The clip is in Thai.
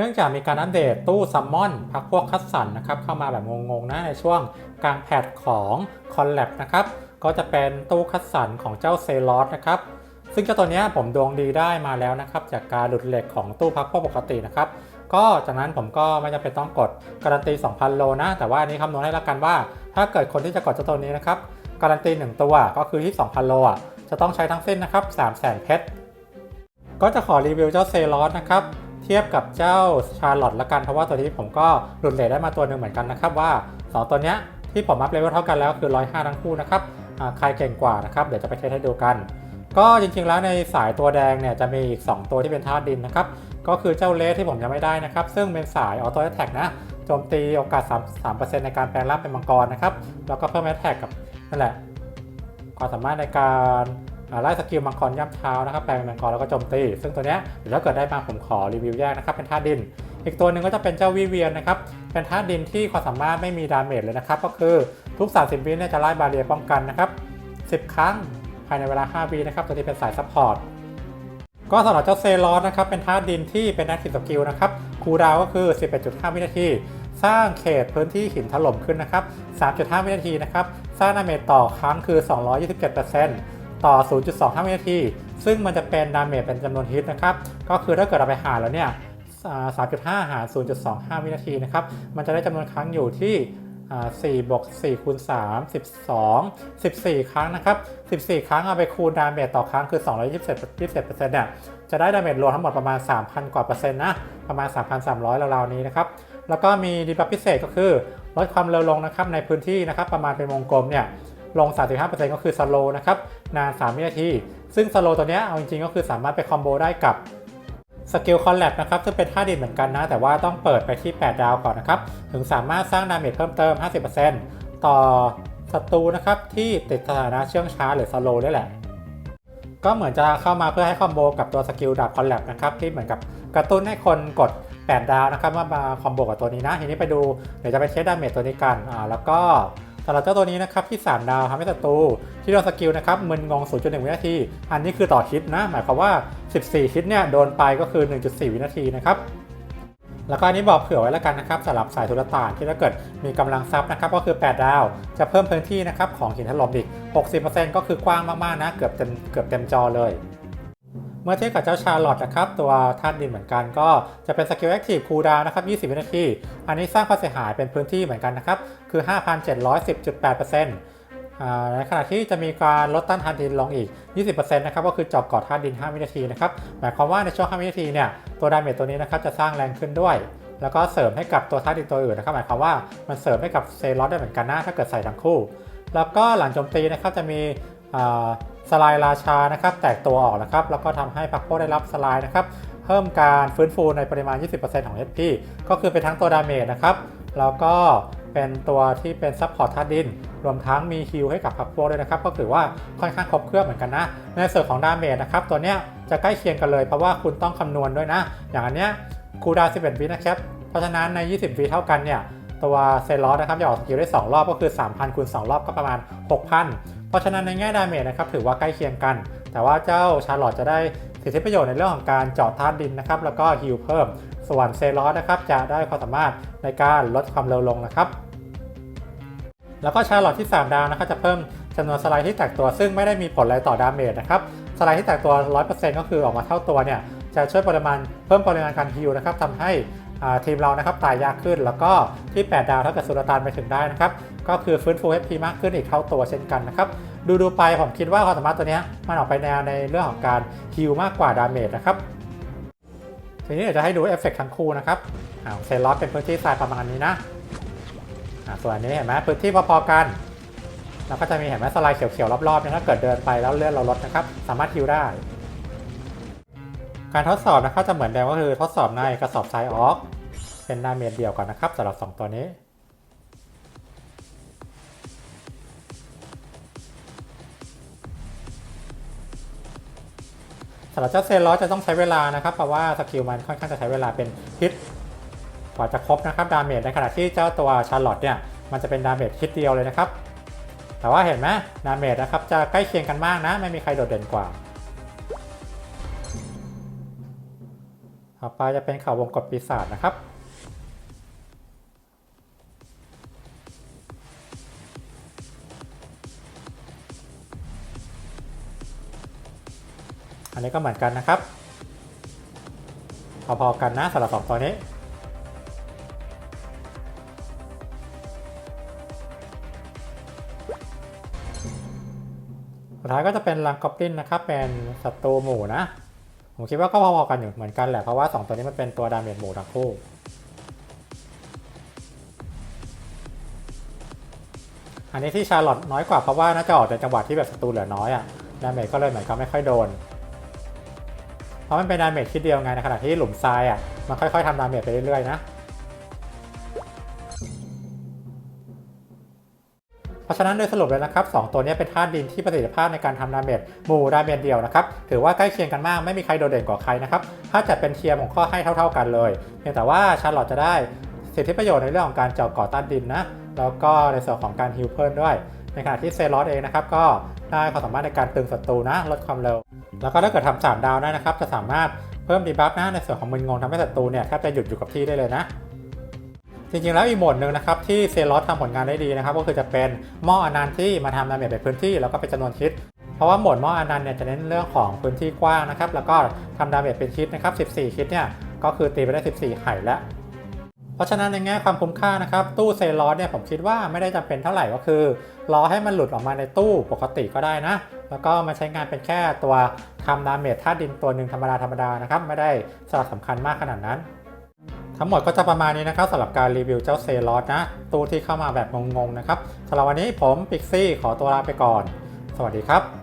นื่องจากมีการอัปเดตตู้ซัมมอนพักพวกคัดสรรนะครับเข้ามาแบบงงๆนะในช่วงกลางแพทของคอนแลบนะครับก็จะเป็นตู้คัดสรรของเจ้าเซลอสนะครับซึ่งเจ้าตัวนี้ผมดวงดีได้มาแล้วนะครับจากการหลุดเหล็กของตู้พักพวกปกตินะครับก็จากนั้นผมก็ไม่จำเป็นต้องกดการันตี 2,000 โลนะ แต่ว่าอันนี้คำนวณให้แล้วกันว่า ถ้าเกิดคนที่จะกดเจ้าตัวนี้นะครับการันตี 1 ตัวก็คือที่ 2,000 โลอะจะต้องใช้ทั้งเส้นนะครับ300,000เพชรก็จะขอรีวิวเจ้าเซลอสนะครับ ทียบกับเจ้าชาร์ลอตละกัน เพราะว่าตัวนี้ผมก็หลุดเลทได้มาตัวหนึ่งเหมือนกันนะครับว่า 2 ตัวเนี้ยที่ผมอัพเลเวลเท่ากันแล้วคือ 105 ทั้งคู่นะครับอ่าใครเก่งกว่านะครับเดี๋ยวจะไปเทสให้ดูกัน ก็จริงๆแล้วในสายตัวแดงเนี่ยจะมีอีก 2 ตัวที่เป็นธาตุดินนะครับก็คือเจ้าเลสที่ผมยังไม่ได้นะครับ ซึ่งเป็นสายออโต้แอตแทกนะโจมตีโอกาส 3 3%ในการแปลงร่างเป็นมังกรนะครับแล้วก็เพิ่มแอตแท็กกับนั่นแหละความสามารถในการ ไล่สกิลมังกรย่ำเท้านะครับแปลงเป็นมังกรแล้วก็โจมตี ซึ่งตัวเนี้ยเดี๋ยวถ้าเกิดได้มาผมขอรีวิวแยกนะครับเป็นธาตุดิน อีกตัวหนึ่งก็จะเป็นเจ้าวิเวียนนะครับเป็นธาตุดินที่ความสามารถไม่มีดาเมจเลยนะครับก็คือทุก 30 วิเนี่ยจะไล่บาเรียป้องกันนะครับ10 ครั้งภายในเวลา 5 วินะครับตัวนี้เป็นสายซัพพอร์ตก็สำหรับเจ้าเซลอสนะครับเป็นธาตุดินที่เป็น Active Skill นะครับคูดาวก็คือ 11.5 วินาที สร้างเขตพื้นที่หินถล่มขึ้นนะครับ 3.5 วินาทีนะครับ สร้างดาเมจต่อครั้งคือ 227% ต่อ 0.25 วินาที ซึ่งมันจะเป็นดาเมจเป็นจำนวนฮิตนะครับ ก็คือถ้าเกิดเราไปหารแล้วเนี่ย 3.5 หาร 0.25 วินาทีนะครับ มันจะได้จำนวนครั้งอยู่ที่4บวก4คูณ3 12 14 ครั้งนะครับ 14 ครั้งเอาไปคูณดาเมจต่อครั้งคือ 227 27%เนี่ยจะได้ดาเมจรวมทั้งหมดประมาณ 3,000 กว่าเปอร์เซ็นต์นะ ประมาณ 3,300ราวๆนี้นะครับ แล้วก็มีดีบัฟพิเศษก็คือลดความเร็วลงนะครับในพื้นที่นะครับประมาณเป็นวงกลมเนี่ย ลง 35%ก็คือสโลนะครับ นาน 3 วินาที ซึ่งสโลตัวนี้เอาจริงๆ ก็คือสามารถไปคอมโบได้กับสกิลคอลแลบนะครับซึ่งเป็นท่าดินเหมือนกันนะ แต่ว่าต้องเปิดไปที่ 8 ดาวก่อนนะครับ ถึงสามารถสร้างดาเมจเพิ่มเติม 50%ต่อศัตรูนะครับ ที่ติดสถานะเชื่องช้าหรือสโลได้แหละ ก็เหมือนจะเข้ามาเพื่อให้คอมโบกับตัวสกิลดาบคอลแลบนะครับ ที่เหมือนกับกระตุ้นให้คนกด 8 ดาวนะครับมามาคอมโบกับตัวนี้นะ ทีนี้ไปดูเดี๋ยวจะไปเช็คดาเมจตัวนี้กันอ่าแล้วก็ สำหรับเจ้าตัวนี้นะครับที่ 3 ดาวทำให้ศัตรูที่โดนสกิลนะครับมึนงง 0.1 วินาที อันนี้คือต่อฮิตนะ หมายความว่า 14 ฮิตเนี่ยโดนไปก็คือ 1.4 วินาทีนะครับแล้วก็อันนี้บอกเผื่อไว้แล้วกันนะครับสำหรับสายทุรตานที่ถ้าเกิดมีกำลังทรัพย์นะครับก็คือ 8 ดาว จะเพิ่มพื้นที่นะครับของหินถล่มอีก 60%ก็คือกว้างมากๆนะเกือบเต็มเกือบเต็มจอเลย เมื่อเทียบกับเจ้าชาร์ลอตนะครับ ตัวธาตุดินเหมือนกันก็จะเป็นสกิลแอคทีฟคูลดาวนะครับ 20 วินาที อันนี้สร้างความเสียหายเป็นพื้นที่เหมือนกันนะครับ คือ 5,710.8%ในขณะที่จะมีการลดต้านทานดินลงอีก 20%นะครับ ก็คือจอบกอดธาตุดิน 5 วินาทีนะครับ หมายความว่าในช่วง 5 วินาทีเนี่ย ตัวดาเมจตัวนี้นะครับจะสร้างแรงขึ้นด้วย แล้วก็เสริมให้กับตัวธาตุดินตัวอื่นนะครับ หมายความว่ามันเสริมให้กับเซลอสได้เหมือนกันนะ ถ้าเกิดใส่ทั้งคู่ แล้วก็หลังโจมตีนะครับจะมีอ่า สลายราชานะครับแตกตัวออกนะครับแล้วก็ทำให้พักโพได้รับสลายนะครับเพิ่มการฟื้นฟูในปริมาณ 20%ของ HP ก็คือเป็นทั้งตัวดาเมจนะครับแล้วก็เป็นตัวที่เป็นซัพพอร์ตธาตุดิน รวมทั้งมีฮิลให้กับพักโพด้วยนะครับ ก็ถือว่าค่อนข้างครบเครื่องเหมือนกันนะ ในส่วนของดาเมจนะครับ ตัวเนี้ยจะใกล้เคียงกันเลยเพราะว่าคุณต้องคำนวณด้วยนะ อย่างอันเนี้ยคูดาว11วินะครับ เพราะฉะนั้นใน 20วิเท่ากันเนี่ย ตัวเซลอสนะครับจะออกสกิลได้ 2 รอบก็คือ 3,000คูณ2รอบก็ประมาณ 6,000 เพราะฉะนั้นในแง่ดาเมจนะครับถือว่าใกล้เคียงกัน แต่ว่าเจ้าชาร์ลอตจะได้สิทธิประโยชน์ในเรื่องของการเจาะธาตุดินนะครับแล้วก็ฮิลเพิ่ม ส่วนเซลอสนะครับจะได้ความสามารถในการลดความเร็วลงนะครับ แล้วก็ชาร์ลอตที่ 3 ดาวนะครับจะเพิ่มจำนวนสไลด์ที่แตกตัวซึ่งไม่ได้มีผลอะไรต่อดาเมจนะครับสไลด์ที่แตกตัว 100%ก็คือออกมาเท่าตัวเนี่ยจะช่วยปริมาณเพิ่มปริมาณการฮิลนะครับทำให้ ทีมเรานะครับตายยากขึ้น แล้วก็ที่ 8 ดาวถ้าเกิดสุลต่านไปถึงได้นะครับ ก็คือฟื้นฟู HP มากขึ้นอีกเท่าตัวเช่นกันนะครับ ดูดูไปผมคิดว่าความสามารถตัวนี้มันออกไปแนวในเรื่องของการฮิลมากกว่าดาเมจนะครับทีนี้เดี๋ยวจะให้ดูเอฟเฟกต์ทั้งคู่นะครับเซลล็อตเป็นพื้นที่ทรายประมาณนี้นะส่วนนี้เห็นไหมพื้นที่พอๆกันแล้วก็จะมีเห็นไหมสไลด์เขียวๆรอบๆเนี่ยถ้าเกิดเดินไปแล้วเลื่อนเราลดนะครับ สามารถฮิลได้ การทดสอบนะครับจะเหมือนเดิมก็คือทดสอบในกระสอบทรายออก เป็นดาเมจเดียวก่อนนะครับสำหรับ 2 ตัวนี้ สำหรับเจ้าเซลลอสจะต้องใช้เวลานะครับ เพราะว่าสกิลมันค่อนข้างจะใช้เวลาเป็นฮิตกว่าจะครบนะครับดาเมจในขณะที่เจ้าตัวชาร์ลอตเนี่ยมันจะเป็นดาเมจฮิตเดียวเลยนะครับแต่ว่าเห็นไหมดาเมจนะครับจะใกล้เคียงกันมากนะ ไม่มีใครโดดเด่นกว่า ต่อไปจะเป็นเขาวงกตปีศาจนะครับ อันนี้ก็เหมือนกันนะครับ พอๆกันนะสำหรับสองตัวนี้สุดท้ายก็จะเป็นลังกอบลินนะครับ เป็นศัตรูหมู่นะ ผมคิดว่าก็พอๆกันอยู่เหมือนกันแหละ เพราะว่า 2 ตัวนี้มันเป็นตัวดาเมจหมูทั้งคู่อันนี้ที่ชาร์ลอตน้อยกว่าเพราะว่าน่าจะออกในจังหวะที่แบบศัตรูเหลือน้อยอะดาเมจก็เลยเหมือนเขาไม่ค่อยโดน เพราะมันเป็นดาเมจคิดเดียวไงในขณะที่หลุมทรายอะมันค่อยๆทำดาเมจไปเรื่อยๆนะ ราะฉะนั้นโดยสรุปเลยนะครับ 2 ตัวนี้เป็นธาตุดินที่ประสิทธิภาพในการทำดาเมจหมู่ดาเมจเดียวนะครับ ถือว่าใกล้เคียงกันมากไม่มีใครโดดเด่นกว่าใครนะครับถ้าจัดเป็นเทียมผมก็ให้เท่า ๆกันเลยเพียงแต่ว่าชาร์ลอตจะได้สิทธิประโยชน์ในเรื่องของการเจาะก่อต้านดินนะแล้วก็ในส่วนของการฮิลเพิลด้วย ในขณะที่เซลอสเองนะครับก็ได้ความสามารถในการตึงศัตรูนะลดความเร็ว แล้วก็ถ้าเกิดทำสามดาวได้นะครับจะสามารถเพิ่มดีบัฟนะในส่วนของมึนงงทำให้ศัตรูเนี่ยแทบจะหยุดอยู่กับที่ได้เลยนะ จริงๆแล้วอีกหมดหนึ่งนะครับที่เซลอสทำผลงานได้ดีนะครับ ก็คือจะเป็นหม้ออนันต์ที่มาทำดาเมจในพื้นที่แล้วก็เป็นจำนวนคิดเพราะว่าหมดหม้ออนันต์เนี่ยจะเน้นเรื่องของพื้นที่กว้างนะครับแล้วก็ทำดาเมจเป็นคิดนะครับ14คิดเนี่ยก็คือตีไปได้ 14ไห่แล้วเพราะฉะนั้นในแง่ความคุ้มค่านะครับ ตู้เซลอสเนี่ยผมคิดว่าไม่ได้จำเป็นเท่าไหร่ก็คือ รอให้มันหลุดออกมาในตู้ปกติก็ได้นะ แล้วก็มาใช้งานเป็นแค่ตัวทำดาเมจธาตุดินตัวหนึ่งธรรมดาธรรมดานะครับ ไม่ได้สลักสำคัญมากขนาดนั้น ทั้งหมดก็จะประมาณนี้นะครับสำหรับการรีวิวเจ้าเซลอสนะตู้ที่เข้ามาแบบงงๆนะครับสำหรับวันนี้ผมปิกซี่ขอตัวลาไปก่อน สวัสดีครับ